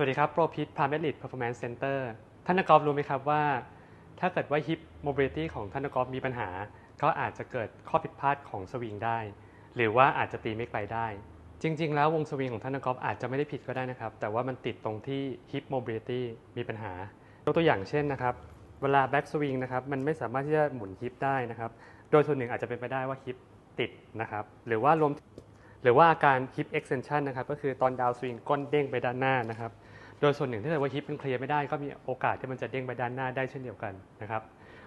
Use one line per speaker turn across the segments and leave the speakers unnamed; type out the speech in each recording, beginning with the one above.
สวัสดีครับโปรพิทพาร์เมลิตเพอร์ฟอร์แมนซ์เซ็นเตอร์ท่านนักกอล์ฟรู้ไหมครับว่า ถ้าเกิดว่าฮิปโมบิลิตี้ของท่านนักกอล์ฟมีปัญหา ก็อาจจะเกิดข้อผิดพลาดของสวิงได้ หรือว่าอาจจะตีไม่ไกลได้ จริง ๆ แล้ววงสวิงของท่านนักกอล์ฟอาจจะไม่ได้ผิดก็ได้นะครับ แต่ว่ามันติดตรงที่ฮิปโมบิลิตี้มีปัญหายกตัวอย่างเช่นนะครับ เวลาแบ็กสวิงนะครับมันไม่สามารถที่จะหมุนฮิปได้นะครับ โดยส่วนหนึ่งอาจจะเป็นไปได้ว่าฮิปติดนะครับหรือว่ารวม หรือว่าอาการ hip extension นะครับก็คือตอนดาวสวิงก้นเด้งไปด้านหน้านะครับโดยส่วนหนึ่งถ้าเกิดว่าฮิปมันเคลียร์ไม่ได้ก็มีโอกาสที่มันจะเด้งไปด้านหน้าได้เช่นเดียวกันนะครับ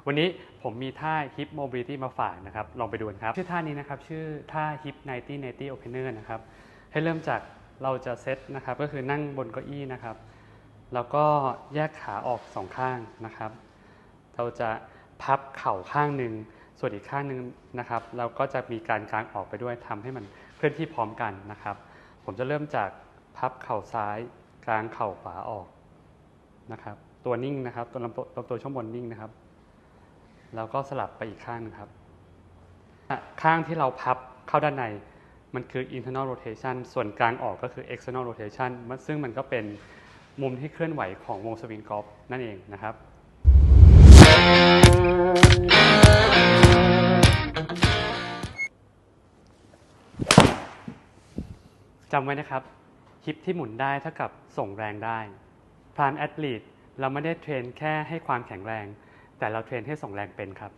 วันนี้ผมมีท่า hip mobility มาฝากนะครับลองไปดูนครับชื่อท่านี้นะครับชื่อท่า hip 90 90 opener นะครับให้เริ่มจากเราจะเซตนะครับก็คือนั่งบนเก้าอี้นะครับแล้วก็แยกขาออกสองข้างนะครับ เราจะพับเข่าข้างหนึ่ง ส่วนอีกข้างหนึ่งนะครับ เราก็จะมีการกางออกไปด้วยทำให้มันเคลื่อนที่พร้อมกันนะครับ ผมจะเริ่มจากพับเข่าซ้ายกางเข่าขวาออกนะครับ ตัวนิ่งนะครับ ตัวลำตัวตัวช่วงบนนิ่งนะครับ แล้วก็สลับไปอีกข้างนึงครับ ข้างที่เราพับเข้าด้านในมันคือ internal rotation ส่วนกลางออกก็คือ external rotation มันซึ่งมันก็เป็นมุมที่เคลื่อนไหวของวงสวิงกอล์ฟนั่นเองนะครับ จำไว้นะครับ ฮิปที่หมุนได้เท่ากับส่งแรงได้พรามแอดลีดเราไม่ได้เทรนแค่ให้ความแข็งแรง แต่เราเทรนให้ส่งแรงเป็นครับ